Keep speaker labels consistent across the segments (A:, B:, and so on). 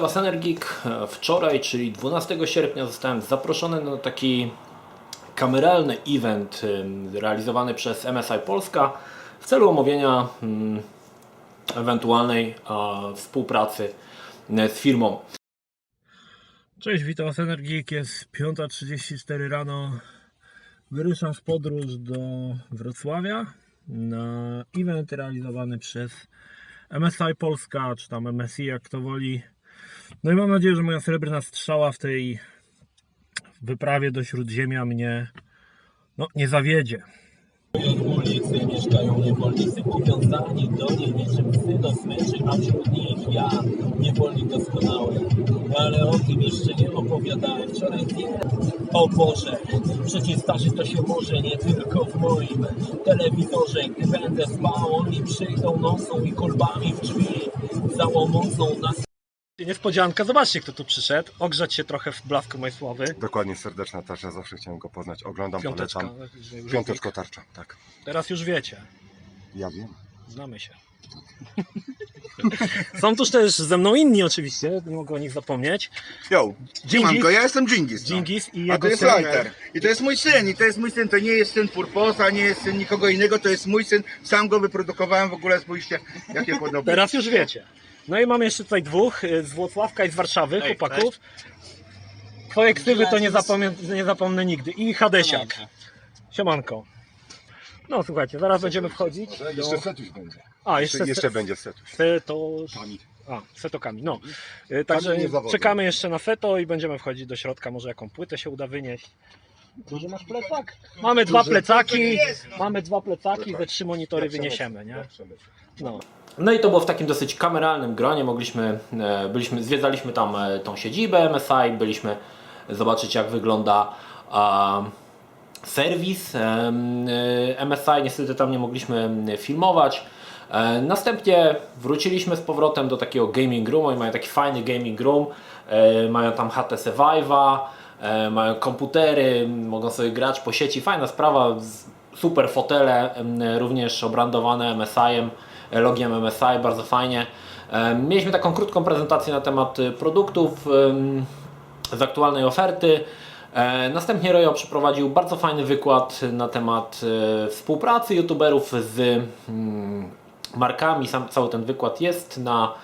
A: Was Energik. Wczoraj, czyli 12 sierpnia zostałem zaproszony na taki kameralny event realizowany przez MSI Polska w celu omówienia ym, ewentualnej współpracy y, z firmą. Cześć, witam Was Energik. Jest 5.34 rano. Wyruszam w podróż do Wrocławia na event realizowany przez MSI Polska, czy tam MSI, jak to woli. No i mam nadzieję, że moja srebrna strzała w tej wyprawie do Śródziemia mnie no, nie zawiedzie.
B: ulicy mieszkają niewolnicy powiązani do niej niczym psy do smyczy, a wśród nich ja, niewolnik doskonały. Ale o tym jeszcze nie opowiadałem, wczoraj zjadłem. O Boże, przecież zdarzyć to się może nie tylko w moim telewizorze. Gdy będę spał, oni przyjdą nosą i kolbami w drzwi, załomocą nas.
A: Niespodzianka, zobaczcie kto tu przyszedł. Ogrzać się trochę w blasku mojej sławy.
C: Dokładnie, serdeczna tarcza, zawsze chciałem go poznać. Oglądam,
A: Piąteczka.
C: polecam.
A: już
C: Piąteczko tarcza, tak.
A: Teraz już wiecie.
C: Ja wiem.
A: Znamy się. Są tuż też ze mną inni oczywiście, nie mogę o nich zapomnieć.
D: Yo,
A: Dżingis.
D: Siemanko, ja jestem Dżingis. no.
A: Dżingis i
D: A
A: jego
D: to jest
A: syn.
D: Lighter. I to jest mój syn, i to jest mój syn, to nie jest syn Purposa, nie jest syn nikogo innego, to jest mój syn, sam go wyprodukowałem, w ogóle spójrzcie, jakie podobne.
A: Teraz już wiecie. No i mam jeszcze tutaj dwóch y, z Włocławka i z Warszawy, chłopaków. Twoje ksywy to nie zapomnę, nie zapomnę nigdy. I Hadesiak. Siemanko. No słuchajcie, zaraz będziemy wchodzić.
C: Może
A: do...
C: jeszcze setuś będzie.
A: A,
C: Jeszcze,
A: jeszcze,
C: będzie setuś.
A: Seto...
C: Kami.
A: A, setokami, no. Y, Także
C: nie zawodzą.
A: czekamy jeszcze na seto i będziemy wchodzić do środka, może jaką płytę się uda wynieść. Duży masz plecak? Mamy dwa plecaki, mamy dwa plecaki, ze trzy monitory wyniesiemy, nie? No. No i to było w takim dosyć kameralnym gronie. Mogliśmy, e, byliśmy, zwiedzaliśmy tam e, tą siedzibę MSI, byliśmy zobaczyć jak wygląda serwis e, MSI. Niestety tam nie mogliśmy filmować. Następnie wróciliśmy z powrotem do takiego gaming roomu. Oni mają taki fajny gaming room. Mają tam HTC Vive'a, mają komputery, mogą sobie grać po sieci. Fajna sprawa, super fotele, również obrandowane MSI-em, logiem MSI, bardzo fajnie. Mieliśmy taką krótką prezentację na temat y, produktów z aktualnej oferty. E, Następnie Rojo przeprowadził bardzo fajny wykład na temat e, współpracy youtuberów z mm, markami. Sam cały ten wykład jest na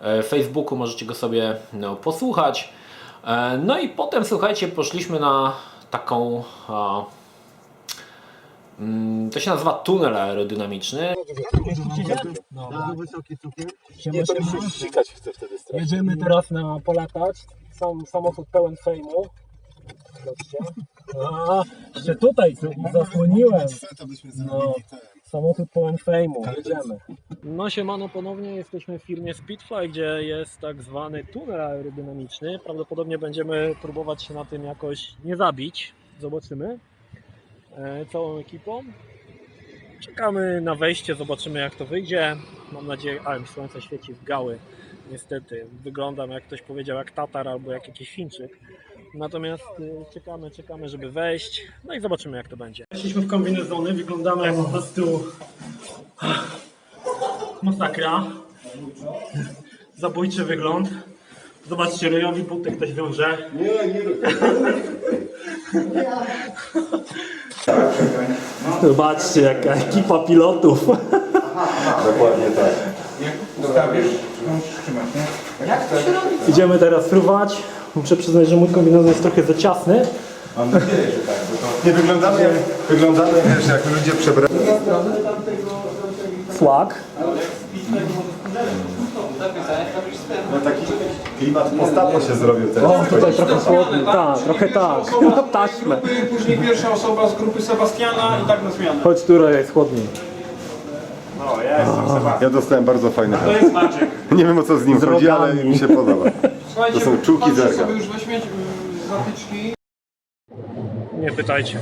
A: e, Facebooku, możecie go sobie no, posłuchać. E, No i potem słuchajcie, poszliśmy na taką mm, to się nazywa tunel aerodynamiczny.
B: Nie, to mi się ścigać chce wtedy strasznie.
A: Jedziemy teraz na polatać. Sam samochód pełen fejmu. Zobaczcie. A, jeszcze tutaj zasłoniłem. No, samochód pełen fejmu. Jedziemy. No siemano ponownie, jesteśmy w firmie Speedfly, gdzie jest tak zwany tunel aerodynamiczny. Prawdopodobnie będziemy próbować się na tym jakoś nie zabić. Zobaczymy. E, całą ekipą. Czekamy na wejście, zobaczymy jak to wyjdzie. Mam nadzieję, ale mi słońce świeci w gały. Niestety, wyglądam jak ktoś powiedział jak Tatar albo jak jakiś Chińczyk. Natomiast y, czekamy, czekamy, żeby wejść. No i zobaczymy jak to będzie. Weszliśmy w kombinezony, wyglądamy jak po prostu masakra. Zabójczy wygląd. Zobaczcie, Rejowi buty ktoś wiąże. Zobaczcie, jaka ekipa pilotów.
C: Dokładnie tak.
A: Idziemy teraz fruwać. Muszę przyznać, że mój kombinezon jest trochę za ciasny.
C: Mam nadzieję, że tak. Bo to nie wyglądamy jak, wyglądamy wiesz, jak ludzie przebrani.
A: Flag.
C: No taki klimat postapo się zrobił teraz.
A: O, tutaj trochę chłodny. Tak, trochę tak. Taśmę.
E: Później pierwsza osoba z grupy Sebastiana i tak na zmianę.
A: Chodź, która jest chłodniej.
E: No, ja jestem Sebastian.
C: Ja dostałem bardzo fajny
E: To jest Maciek.
C: Nie wiem o co z nim
A: Z
C: chodzi, ale
A: rogami.
C: mi się podoba.
E: Słuchajcie,
C: To są czułki zerga.
E: sobie już weźmiecie y, zatyczki.
A: Nie pytajcie.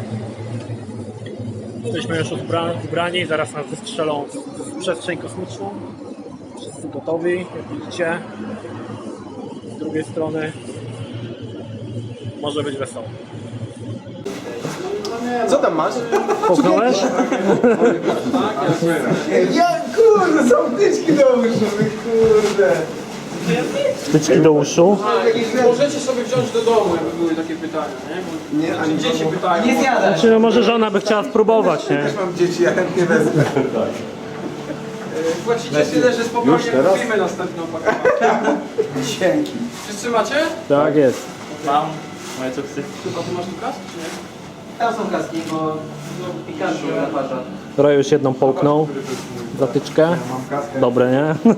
A: Jesteśmy już uzbra- ubrani, zaraz nas wystrzelą w przestrzeń kosmiczną. Wszyscy gotowi, jak widzicie. Z drugiej strony może być wesoło.
E: Co tam masz?
A: Poznałeś?
E: Ja kurde, są tyczki do uszów, kurde.
A: Wtyczki do uszu.
E: Możecie sobie wziąć do domu, jakby były takie pytania, nie?
C: Nie, ani
E: dzieci pytają.
F: Nie zjadać.
A: Czy no może żona by chciała spróbować, nie?
C: mam dzieci, ja chętnie wezmę.
E: Płacicie tyle, że spokojnie
C: teraz?
E: kupimy następną pakietę.
F: Dzięki.
E: Wszyscy macie?
A: Tak jest.
E: Mam. Moje co psy. Chyba ty masz tu kask, czy nie?
F: Tam są kaski, bo pikantnie zaparza.
A: Roy już jedną połknął. Zatyczkę. Dobre, nie?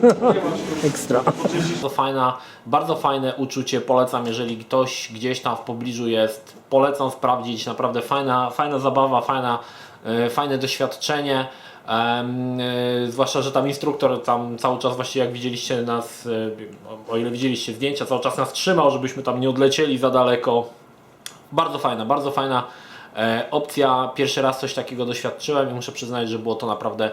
A: Ekstra. Bardzo, fajna, bardzo fajne uczucie, polecam, jeżeli ktoś gdzieś tam w pobliżu jest, polecam sprawdzić, naprawdę fajna, fajna zabawa, fajna, e, fajne doświadczenie. E, zwłaszcza, że tam instruktor tam cały czas właściwie jak widzieliście nas, e, o ile widzieliście zdjęcia, cały czas nas trzymał, żebyśmy tam nie odlecieli za daleko. Bardzo fajna, bardzo fajna e, opcja. Pierwszy raz coś takiego doświadczyłem i muszę przyznać, że było to naprawdę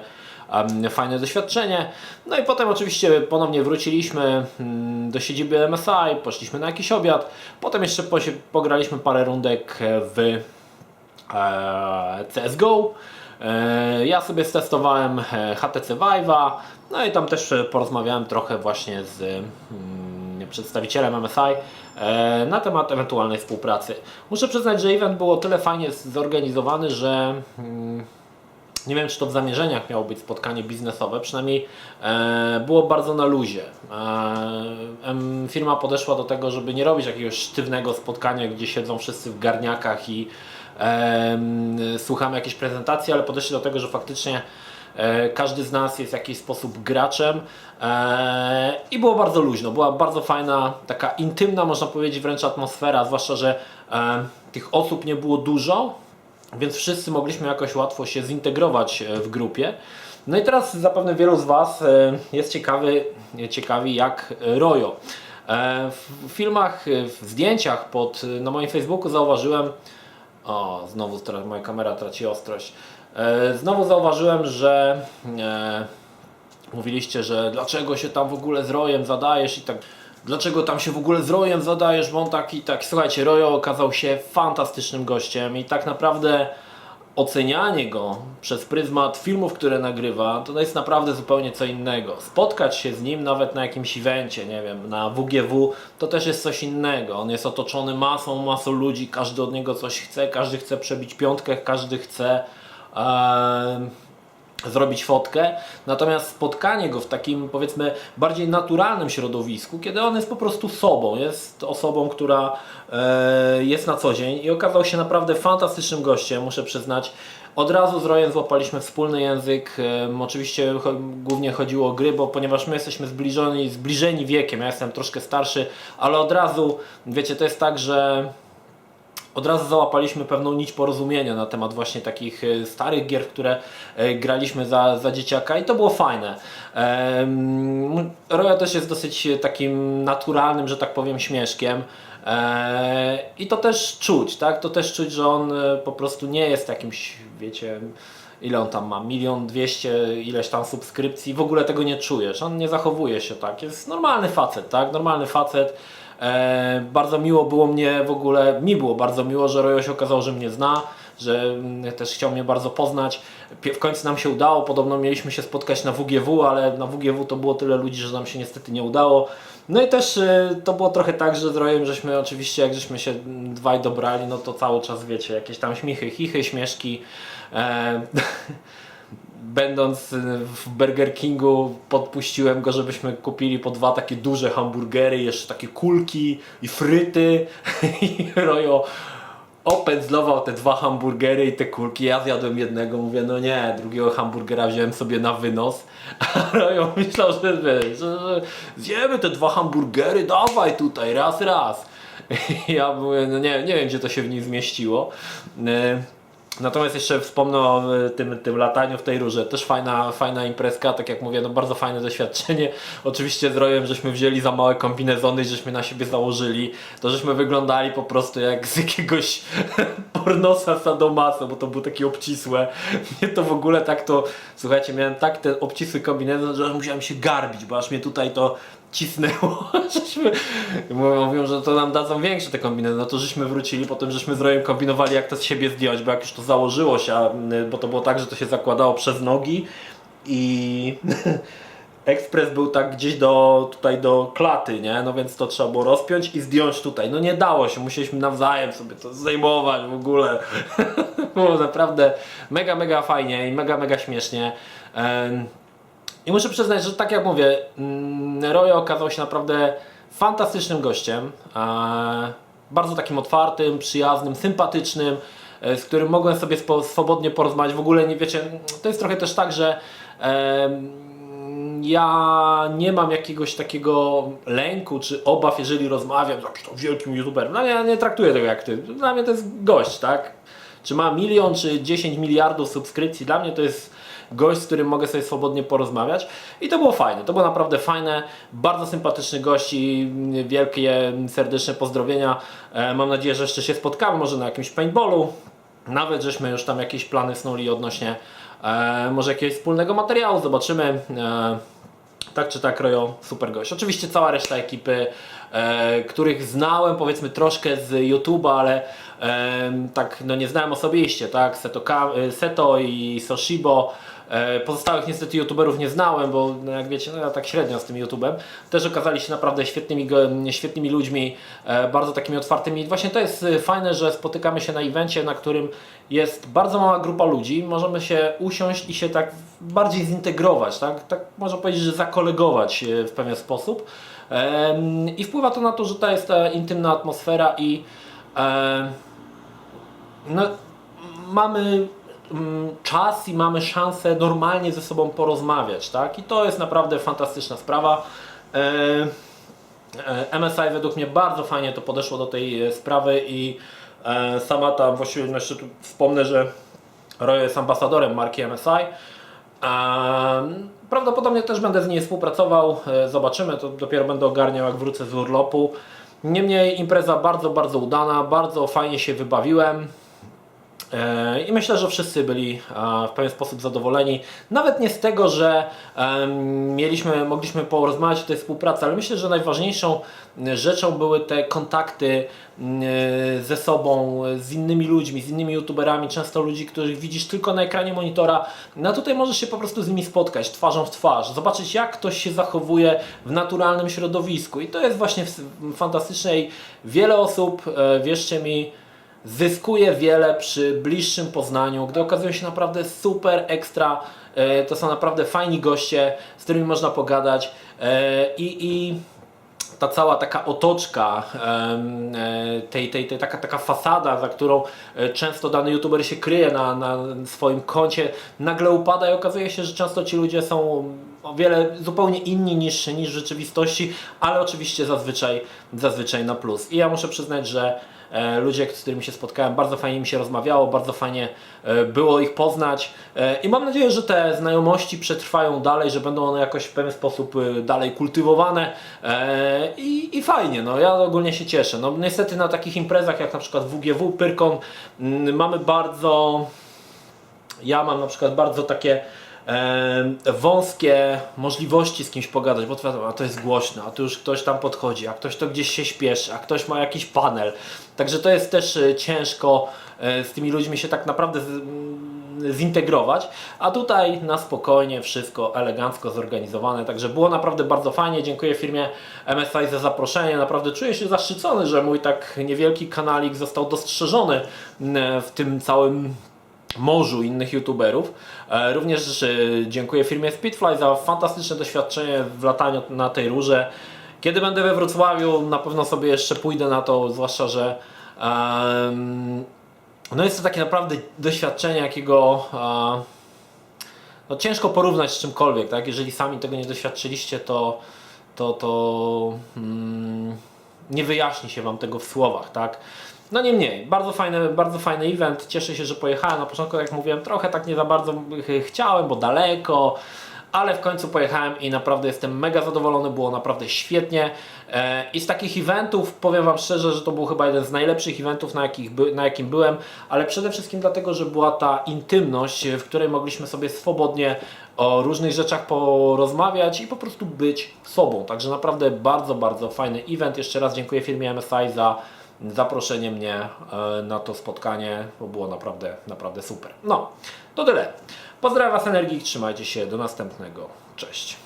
A: fajne doświadczenie. No i potem oczywiście ponownie wróciliśmy mm, do siedziby MSI, poszliśmy na jakiś obiad. Potem jeszcze pograliśmy parę rundek w CSGO. E, Ja sobie stestowałem e, HTC Vive'a, no i tam też porozmawiałem trochę właśnie z mm, przedstawicielem MSI e, na temat ewentualnej współpracy. Muszę przyznać, że event był o tyle fajnie zorganizowany, że mm, nie wiem, czy to w zamierzeniach miało być spotkanie biznesowe, przynajmniej e, było bardzo na luzie. E, firma podeszła do tego, żeby nie robić jakiegoś sztywnego spotkania, gdzie siedzą wszyscy w garniakach i słuchamy jakiejś prezentacji, ale podeszli do tego, że faktycznie e, każdy z nas jest w jakiś sposób graczem i było bardzo luźno. Była bardzo fajna, taka intymna, można powiedzieć, wręcz atmosfera, zwłaszcza, że tych osób nie było dużo, więc wszyscy mogliśmy jakoś łatwo się zintegrować e, w grupie. No i teraz zapewne wielu z Was e, jest ciekawy, ciekawi jak e, Rojo. E, W filmach, e, w zdjęciach pod, e, na moim Facebooku zauważyłem, o znowu moja kamera traci ostrość, E, znowu zauważyłem, że e, mówiliście, że dlaczego się tam w ogóle z Rojem zadajesz i tak dlaczego tam się w ogóle z Rojem zadajesz, bo on taki, tak, słuchajcie, Rojo okazał się fantastycznym gościem i tak naprawdę ocenianie go przez pryzmat filmów, które nagrywa, to jest naprawdę zupełnie co innego. Spotkać się z nim nawet na jakimś evencie, nie wiem, na WGW, to też jest coś innego. On jest otoczony masą, masą ludzi, każdy od niego coś chce, każdy chce przebić piątkę, każdy chce em, zrobić fotkę, natomiast spotkanie go w takim powiedzmy bardziej naturalnym środowisku, kiedy on jest po prostu sobą, jest osobą, która e, jest na co dzień i okazał się naprawdę fantastycznym gościem, muszę przyznać. Od razu z Rojem złapaliśmy wspólny język, em, oczywiście głównie chodziło o gry, bo ponieważ my jesteśmy zbliżeni, zbliżeni wiekiem, ja jestem troszkę starszy, ale od razu, wiecie, to jest tak, że od razu załapaliśmy pewną nić porozumienia na temat właśnie takich e, starych gier, które e, graliśmy za, za dzieciaka i to było fajne. Roya też jest dosyć takim naturalnym, że tak powiem, śmieszkiem. E, I to też czuć, tak? To też czuć, że on po prostu nie jest jakimś, wiecie, ile on tam ma, milion dwieście ileś tam subskrypcji, w ogóle tego nie czujesz, on nie zachowuje się tak, jest normalny facet, tak, normalny facet, e, bardzo miło było mnie w ogóle, mi było bardzo miło, że Rojo się okazał, że mnie zna, że mm, też chciał mnie bardzo poznać, w końcu nam się udało, podobno mieliśmy się spotkać na WGW, ale na WGW to było tyle ludzi, że nam się niestety nie udało, no i też e, to było trochę tak, że z Rojem żeśmy oczywiście, jak żeśmy się mm, dwaj dobrali, no to cały czas wiecie, jakieś tam śmichy, chichy, śmieszki. E, będąc y, w Burger Kingu podpuściłem go, żebyśmy kupili po dwa takie duże hamburgery, jeszcze takie kulki i fryty i Rojo opędzlował te dwa hamburgery i te kulki. Ja zjadłem jednego, mówię, no nie, drugiego hamburgera wziąłem sobie na wynos. A Rojo myślał, że, wiesz, że, zjemy te dwa hamburgery, dawaj tutaj, raz, raz. I ja mówię, no nie, nie wiem, gdzie to się w nim zmieściło. Natomiast jeszcze wspomnę o e, tym, tym lataniu w tej rurze. Też fajna, fajna imprezka, tak jak mówię, no bardzo fajne doświadczenie. Oczywiście z Rojem żeśmy wzięli za małe kombinezony i żeśmy na siebie założyli. To żeśmy wyglądali po prostu jak z jakiegoś pornosa sadomaso, bo to było takie obcisłe. Mnie to w ogóle tak to, słuchajcie, miałem tak ten obcisły kombinezon, że musiałem się garbić, bo aż mnie tutaj to cisnęło, żeśmy, mówią, że to nam dadzą większe te kombinezony, no to żeśmy wrócili, potem żeśmy z Rojem kombinowali jak to z siebie zdjąć, bo jak już to założyło się, a, y, bo to było tak, że to się zakładało przez nogi i ekspres był tak gdzieś do, tutaj do klaty, nie? No więc to trzeba było rozpiąć i zdjąć tutaj. No nie dało się, musieliśmy nawzajem sobie to zdejmować w ogóle. było naprawdę mega, mega fajnie i mega, mega śmiesznie. I muszę przyznać, że tak jak mówię, mm, Roy okazał się naprawdę fantastycznym gościem. E, Bardzo takim otwartym, przyjaznym, sympatycznym, e, z którym mogłem sobie swobodnie porozmawiać. W ogóle nie wiecie, to jest trochę też tak, że ja nie mam jakiegoś takiego lęku czy obaw, jeżeli rozmawiam z jakimś wielkim youtuberem. No ja nie traktuję tego jak ty. Dla mnie to jest gość, tak? Czy ma milion, czy 10 miliardów subskrypcji, dla mnie to jest gość, z którym mogę sobie swobodnie porozmawiać. I to było fajne, to było naprawdę fajne, bardzo sympatyczny gość i wielkie, serdeczne pozdrowienia. E, Mam nadzieję, że jeszcze się spotkamy, może na jakimś paintballu. Nawet żeśmy już tam jakieś plany snuli odnośnie e, może jakiegoś wspólnego materiału, zobaczymy. E, tak czy tak, Rojo, super gość. Oczywiście cała reszta ekipy, e, których znałem powiedzmy troszkę z YouTube'a, ale e, tak no nie znałem osobiście, tak? Seto, Seto i Soshibo. E, Pozostałych niestety youtuberów nie znałem, bo no jak wiecie, no ja tak średnio z tym YouTubem. Też okazali się naprawdę świetnymi, świetnymi ludźmi, e, bardzo takimi otwartymi. I właśnie to jest e, fajne, że spotykamy się na evencie, na którym jest bardzo mała grupa ludzi. Możemy się usiąść i się tak bardziej zintegrować, tak? Tak można powiedzieć, że zakolegować w pewien sposób. I wpływa to na to, że to jest ta intymna atmosfera i no, mamy czas i mamy szansę normalnie ze sobą porozmawiać, tak? I to jest naprawdę fantastyczna sprawa. E, e, MSI według mnie bardzo fajnie to podeszło do tej e, sprawy i sama ta, właściwie jeszcze tu wspomnę, że Roy jest ambasadorem marki MSI. Prawdopodobnie też będę z niej współpracował, zobaczymy, to dopiero będę ogarniał jak wrócę z urlopu. Niemniej impreza bardzo, bardzo udana, bardzo fajnie się wybawiłem. E, I myślę, że wszyscy byli e, w pewien sposób zadowoleni. Nawet nie z tego, że mieliśmy, mogliśmy porozmawiać o tej współpracy, ale myślę, że najważniejszą m, rzeczą były te kontakty ze sobą, z innymi ludźmi, z innymi youtuberami, często ludzi, których widzisz tylko na ekranie monitora. No tutaj możesz się po prostu z nimi spotkać twarzą w twarz, zobaczyć jak ktoś się zachowuje w naturalnym środowisku. I to jest właśnie fantastyczne i wiele osób, e, wierzcie mi, zyskuje wiele przy bliższym poznaniu, gdy okazują się naprawdę super ekstra. e, To są naprawdę fajni goście, z którymi można pogadać e, i, i ta cała taka otoczka, e, tej, tej, tej, taka, taka fasada, za którą często dany youtuber się kryje na, na swoim koncie, nagle upada i okazuje się, że często ci ludzie są o wiele zupełnie inni niż, niż w rzeczywistości, ale oczywiście zazwyczaj, zazwyczaj na plus. I ja muszę przyznać, że ludzie, z którymi się spotkałem, bardzo fajnie mi się rozmawiało, bardzo fajnie e, było ich poznać e, i mam nadzieję, że te znajomości przetrwają dalej, że będą one jakoś w pewien sposób e, dalej kultywowane e, i, i fajnie, no ja ogólnie się cieszę. No niestety na takich imprezach jak na przykład WGW, Pyrkon mamy bardzo ja mam na przykład bardzo takie e, wąskie możliwości z kimś pogadać, bo to, to jest głośno, a tu już ktoś tam podchodzi, a ktoś to gdzieś się śpieszy, a ktoś ma jakiś panel. Także to jest też e, ciężko e, z tymi ludźmi się tak naprawdę mm, zintegrować, a tutaj na spokojnie wszystko elegancko zorganizowane, także było naprawdę bardzo fajnie, dziękuję firmie MSI za zaproszenie, naprawdę czuję się zaszczycony, że mój tak niewielki kanalik został dostrzeżony mm, w tym całym morzu innych youtuberów. E, Również e, dziękuję firmie Speedfly za fantastyczne doświadczenie w lataniu na tej rurze. Kiedy będę we Wrocławiu, na pewno sobie jeszcze pójdę na to, zwłaszcza, że em, no jest to takie naprawdę doświadczenie, jakiego e, no ciężko porównać z czymkolwiek, tak? Jeżeli sami tego nie doświadczyliście, to, to, to mm, nie wyjaśni się Wam tego w słowach, tak? No niemniej, bardzo fajny, bardzo fajny event, cieszę się, że pojechałem. Na początku, jak mówiłem, trochę tak nie za bardzo ch- chciałem, bo daleko, ale w końcu pojechałem i naprawdę jestem mega zadowolony, było naprawdę świetnie. E, I z takich eventów powiem Wam szczerze, że to był chyba jeden z najlepszych eventów, na, jakich by, na jakim byłem, ale przede wszystkim dlatego, że była ta intymność, w której mogliśmy sobie swobodnie o różnych rzeczach porozmawiać i po prostu być sobą. Także naprawdę bardzo, bardzo fajny event. Jeszcze raz dziękuję firmie MSI za zaproszenie mnie e, na to spotkanie, bo było naprawdę, naprawdę super. No, to tyle. Pozdrawiam Was Energii, trzymajcie się, do następnego. Cześć.